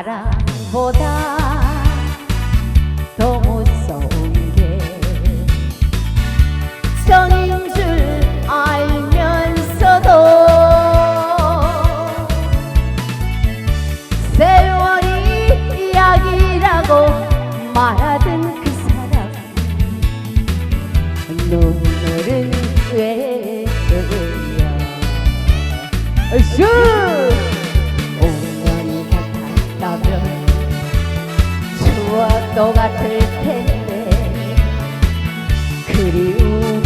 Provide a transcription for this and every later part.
사랑보다 더 무서운 게 성인 줄 알면서도 세월이 이야기라고 말하던 그 사람 눈물은 왜요 슈 추억도 같을 텐데. 그리움이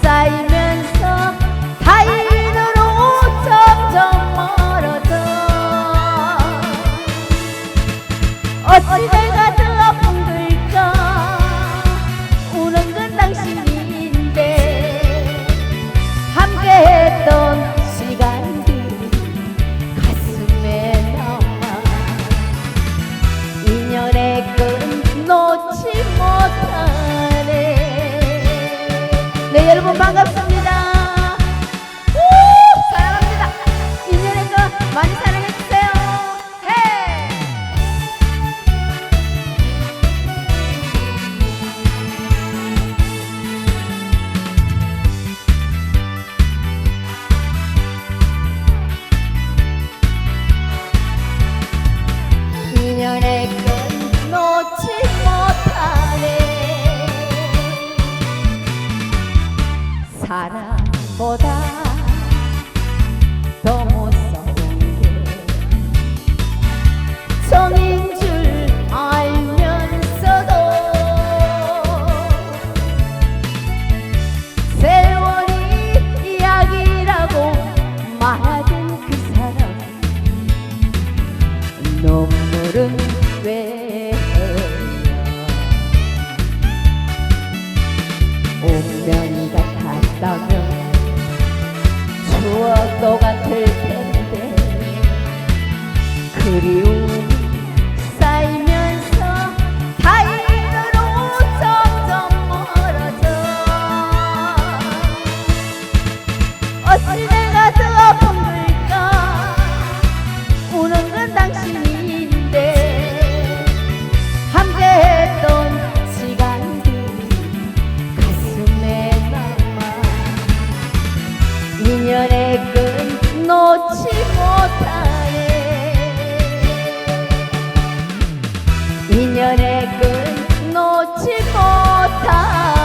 쌓이면서 타인으로 점점 멀어져. 어찌 내 네 여러분 반갑습니다 사랑보다 더 무서운 게 정인 줄 알면서도 세월이 이야기라고 말하던 그 사람 눈물은 왜 흘려 운명 이 같았다면 추억도 같을 텐데. 그리움이 쌓이면서 타인으로 점점 멀어져. 어찌 인연의 끈 놓지 못하네. 인연의 끈 놓지 못하네